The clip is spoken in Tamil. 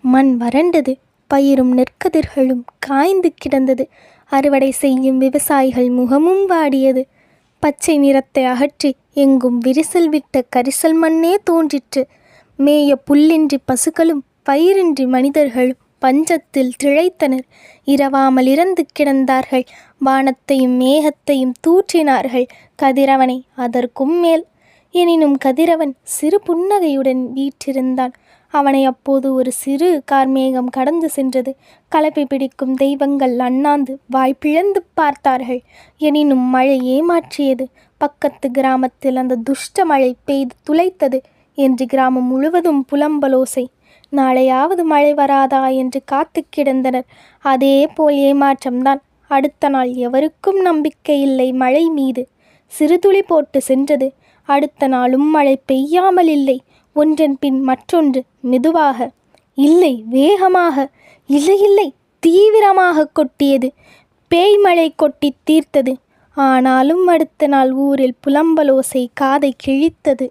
மண் வறண்டது பயிரும் நெற்கதிர்களும் காய்ந்து கிடந்தது. அறுவடை செய்யும் விவசாயிகள் முகமும் வாடியது. பச்சை நிறத்தை அகற்றி எங்கும் விரிசல் விட்ட கரிசல் மண்ணே தோன்றிற்று. மேய புல்லின்றி பசுக்களும் பயிரின்றி மனிதர்களும் பஞ்சத்தில் திளைத்தனர். இரவாமல் இறந்து கிடந்தார்கள். வானத்தையும் மேகத்தையும் தூற்றினார்கள் கதிரவனை அதற்கும் மேல். எனினும் கதிரவன் சிறு புன்னகையுடன் வீற்றிருந்தான். அவனை அப்போது ஒரு சிறு கார்மேகம் கடந்து சென்றது. கலப்பை பிடிக்கும் தெய்வங்கள் அண்ணாந்து வாய் பிழந்து பார்த்தார்கள். எனினும் மழை ஏமாற்றியது. பக்கத்து கிராமத்தில் அந்த துஷ்ட மழை பெய்து துளைத்தது என்று கிராமம் முழுவதும் புலம்பலோசை. நாளையாவது மழை வராதா என்று காத்து கிடந்தனர். அதே போல் ஏமாற்றம்தான் அடுத்த நாள் எவருக்கும் நம்பிக்கை இல்லை மழை மீது. சிறுதுளி போட்டு சென்றது. அடுத்த நாளும் மழை பெய்யாமல் இல்லை. ஒன்றன் பின் மற்றொன்று மெதுவாக இல்லை வேகமாக இல்லை இல்லை தீவிரமாக கொட்டியது பேய் மழை கொட்டி தீர்த்தது. ஆனாலும் அடுத்த நாள் ஊரில் புலம்பலோசை காதை கிழித்தது.